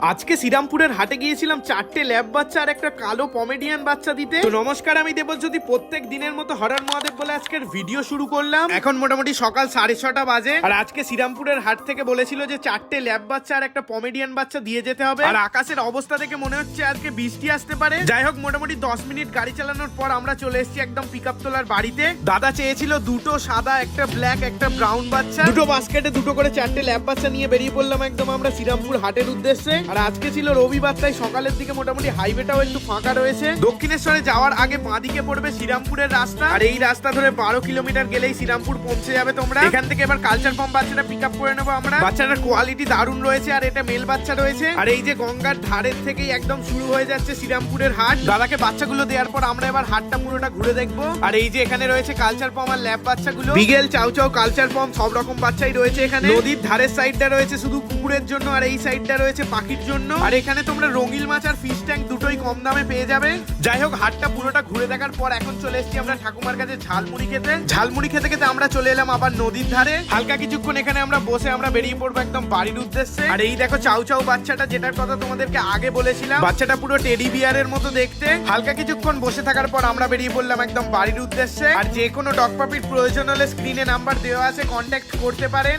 আজকে শ্রীরামপুরের হাটে গিয়েছিলাম চারটে ল্যাব বাচ্চা আর একটা কালো কমেডিয়ান বাচ্চা দিতে। তো নমস্কার, আমি দেবজ্যোতি। প্রত্যেক দিনের মতো হরার মহাদেব বলে আজকের ভিডিও শুরু করলাম। এখন মোটামুটি সকাল সাড়ে ছটা বাজে। আর আজকে শ্রীরামপুরের হাট থেকে বলেছিল যে চারটে ল্যাব বাচ্চা আর একটা কমেডিয়ান বাচ্চা দিয়ে যেতে হবে। আর আকাশের অবস্থা দেখে মনে হচ্ছে আজকে বৃষ্টি আসতে পারে। যাই হোক, মোটামুটি দশ মিনিট গাড়ি চালানোর পর আমরা চলে এসেছি একদম পিক আপ তোলার বাড়িতে। দাদা চেয়েছিল দুটো সাদা, একটা ব্ল্যাক একটা ব্রাউন বাচ্চা। দুটো বাস্কেটে দুটো করে চারটে ল্যাব বাচ্চা নিয়ে বেরিয়ে পড়লাম একদম আমরা শ্রীরামপুর হাটের উদ্দেশ্যে। আর আজকে ছিল রবিবার তাই সকালের দিকে মোটামুটি হাইওয়েটাও একটু ফাঁকা রয়েছে। দক্ষিণেশ্বরে যাওয়ার আগে বাঁদিকে পড়বে শ্রীরামপুরের রাস্তা। আর এই রাস্তা ধরে বারো কিলোমিটার গেলেই শ্রীরামপুর পৌঁছে যাবে তোমরা। এখান থেকে এবার কালচার পাম্প বাচ্চাটা পিক আপ করে নেব আমরা। বাচ্চাটার কোয়ালিটি দারুণ রয়েছে আর এটা মেল বাচ্চা রয়েছে। আর এই যে গঙ্গার ধারের থেকেই একদম শুরু হয়ে যাচ্ছে শ্রীরামপুরের হাট। দাদাকে বাচ্চাগুলো দেওয়ার পর আমরা এবার হাটটা পুরোটা ঘুরে দেখব। আর এই যে এখানে রয়েছে কালচার পাম্প আর ল্যাব বাচ্চাগুলো। বিগেল চাউ চাউ কালচার পাম্প সব রকম বাচ্চাই রয়েছে এখানে। নদীর ধারের সাইডটা রয়েছে শুধু কুকুরের জন্য আর এই সাইডটা রয়েছে পাখির কোটির জন্য। আর এখানে তোমরা রঙিল মাছ আর ফিশ ট্যাঙ্ক দুটোই কম দামে পেয়ে যাবে। যাই হোক হাটটা পুরোটা ঘুরে দেখার পর এখন চলে এসেছি আমরা ঠাকুমার কাছে ঝালমুড়ি খেতে। ঝালমুড়ি খেতে খেতে আমরা চলে এলাম আবার নদীর ধারে। হালকা কিছুক্ষণ এখানে আমরা বসে আমরা বেরিয়ে পড়ব একদম বাড়ির উদ্দেশ্যে। আর এই দেখো চাউ চাউ বাচ্চাটা যেটার কথা তোমাদেরকে আগে বলেছিলাম। বাচ্চাটা পুরো টেডি বিয়ারের মতো দেখতে। হালকা কিছুক্ষণ বসে থাকার পর আমরা বেরিয়ে পড়লাম একদম বাড়ির উদ্দেশ্যে। আর যে কোনো ডক পাপির প্রয়োজন হলে স্ক্রিনে নাম্বার দেওয়া আছে কন্ট্যাক্ট করতে পারেন।